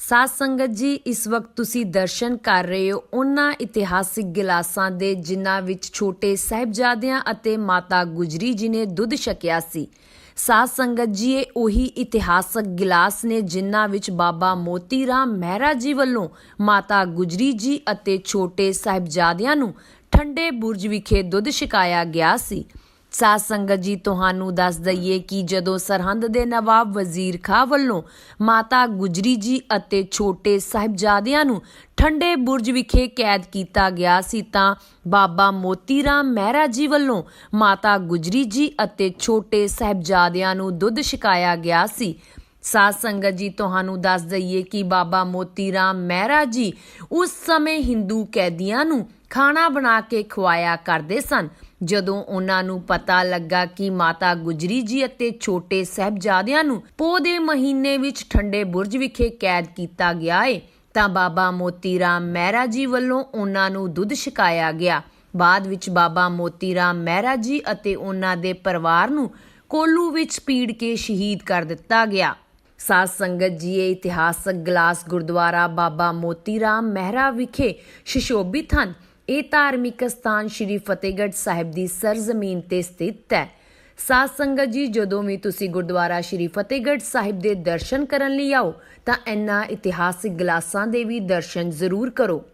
ਸਾਧ ਸੰਗਤ ਜੀ, ਇਸ ਵਕਤ ਤੁਸੀਂ ਦਰਸ਼ਨ ਕਰ ਰਹੇ ਹੋ ਉਹਨਾਂ ਇਤਿਹਾਸਿਕ ਗਿਲਾਸਾਂ ਦੇ, ਜਿਨ੍ਹਾਂ ਵਿੱਚ ਛੋਟੇ ਸਾਹਿਬਜ਼ਾਦਿਆਂ ਅਤੇ ਮਾਤਾ ਗੁਜਰੀ ਜੀ ਨੇ ਦੁੱਧ ਛਕਿਆ ਸੀ। ਸਾਧ ਸੰਗਤ ਜੀ, ਇਹ ਉਹੀ ਇਤਿਹਾਸਕ ਗਿਲਾਸ ਨੇ, ਜਿਨ੍ਹਾਂ ਵਿੱਚ ਬਾਬਾ ਮੋਤੀ ਰਾਮ ਮਹਿਰਾ ਜੀ ਵੱਲੋਂ ਮਾਤਾ ਗੁਜਰੀ ਜੀ ਅਤੇ ਛੋਟੇ ਸਾਹਿਬਜ਼ਾਦਿਆਂ ਨੂੰ ਠੰਡੇ ਬੁਰਜ ਵਿਖੇ ਦੁੱਧ ਛਕਾਇਆ ਗਿਆ ਸੀ। ਸਾਧ ਸੰਗਤ ਜੀ, ਤੁਹਾਨੂੰ ਦੱਸ ਦਈਏ ਕਿ ਜਦੋਂ ਸਰਹੰਦ ਦੇ ਨਵਾਬ ਵਜ਼ੀਰ ਖਾਂ ਵੱਲੋਂ ਮਾਤਾ ਗੁਜਰੀ ਜੀ ਅਤੇ ਛੋਟੇ ਸਾਹਿਬਜ਼ਾਦਿਆਂ ਨੂੰ ਠੰਡੇ ਬੁਰਜ ਵਿਖੇ ਕੈਦ ਕੀਤਾ ਗਿਆ ਸੀ, ਤਾਂ ਬਾਬਾ ਮੋਤੀ ਰਾਮ ਮਹਿਰਾ ਜੀ ਵੱਲੋਂ ਮਾਤਾ ਗੁਜਰੀ ਜੀ ਅਤੇ ਛੋਟੇ ਸਾਹਿਬਜ਼ਾਦਿਆਂ ਨੂੰ ਦੁੱਧ ਛਕਾਇਆ ਗਿਆ ਸੀ। ਸਾਧ ਸੰਗਤ ਜੀ, ਤੁਹਾਨੂੰ ਦੱਸ ਦਈਏ ਕਿ ਬਾਬਾ ਮੋਤੀ ਰਾਮ ਮਹਿਰਾ ਜੀ ਉਸ ਸਮੇਂ ਹਿੰਦੂ ਕੈਦੀਆਂ ਨੂੰ ਖਾਣਾ ਬਣਾ ਕੇ ਖਵਾਇਆ ਕਰਦੇ ਸਨ। ਜਦੋਂ ਉਹਨਾਂ ਨੂੰ ਪਤਾ ਲੱਗਾ ਕਿ ਮਾਤਾ ਗੁਜਰੀ ਜੀ ਅਤੇ ਛੋਟੇ ਸਾਹਿਬਜ਼ਾਦਿਆਂ ਨੂੰ ਪੋ ਦੇ ਮਹੀਨੇ ਵਿੱਚ ਠੰਡੇ ਬੁਰਜ ਵਿਖੇ ਕੈਦ ਕੀਤਾ ਗਿਆ ਏ, ਤਾਂ ਬਾਬਾ ਮੋਤੀ ਰਾਮ ਮਹਿਰਾ ਜੀ ਵੱਲੋਂ ਉਹਨਾਂ ਨੂੰ ਦੁੱਧ ਛਕਾਇਆ ਗਿਆ। ਬਾਅਦ ਵਿੱਚ ਬਾਬਾ ਮੋਤੀ ਰਾਮ ਮਹਿਰਾ ਜੀ ਅਤੇ ਉਹਨਾਂ ਦੇ ਪਰਿਵਾਰ ਨੂੰ ਕੋਲੂ ਵਿੱਚ ਪੀੜ ਕੇ ਸ਼ਹੀਦ ਕਰ ਦਿੱਤਾ ਗਿਆ। ਸਾਧ ਸੰਗਤ ਜੀ ਇਹ ਇਤਿਹਾਸਕ ਗਲਾਸ ਗੁਰਦੁਆਰਾ ਬਾਬਾ ਮੋਤੀ ਰਾਮ ਮਹਿਰਾ ਵਿਖੇ ਸ਼ਿਸ਼ੋਭਿਤ ਹਨ ਇਹ ਧਾਰਮਿਕ ਸਥਾਨ ਸ੍ਰੀ ਫਤਿਹਗੜ੍ਹ ਸਾਹਿਬ ਦੀ ਸਰਜ਼ਮੀਨ ਤੇ ਸਥਿਤ ਹੈ। ਸਾਧ ਸੰਗਤ ਜੀ, ਜਦੋਂ ਵੀ ਤੁਸੀਂ ਗੁਰਦੁਆਰਾ ਸ੍ਰੀ ਫਤਿਹਗੜ੍ਹ ਸਾਹਿਬ ਦੇ ਦਰਸ਼ਨ ਕਰਨ ਲਈ ਆਓ, ਤਾਂ ਇਹਨਾਂ ਇਤਿਹਾਸਿਕ ਗਲਾਸਾਂ ਦੇ ਵੀ ਦਰਸ਼ਨ ਜ਼ਰੂਰ ਕਰੋ।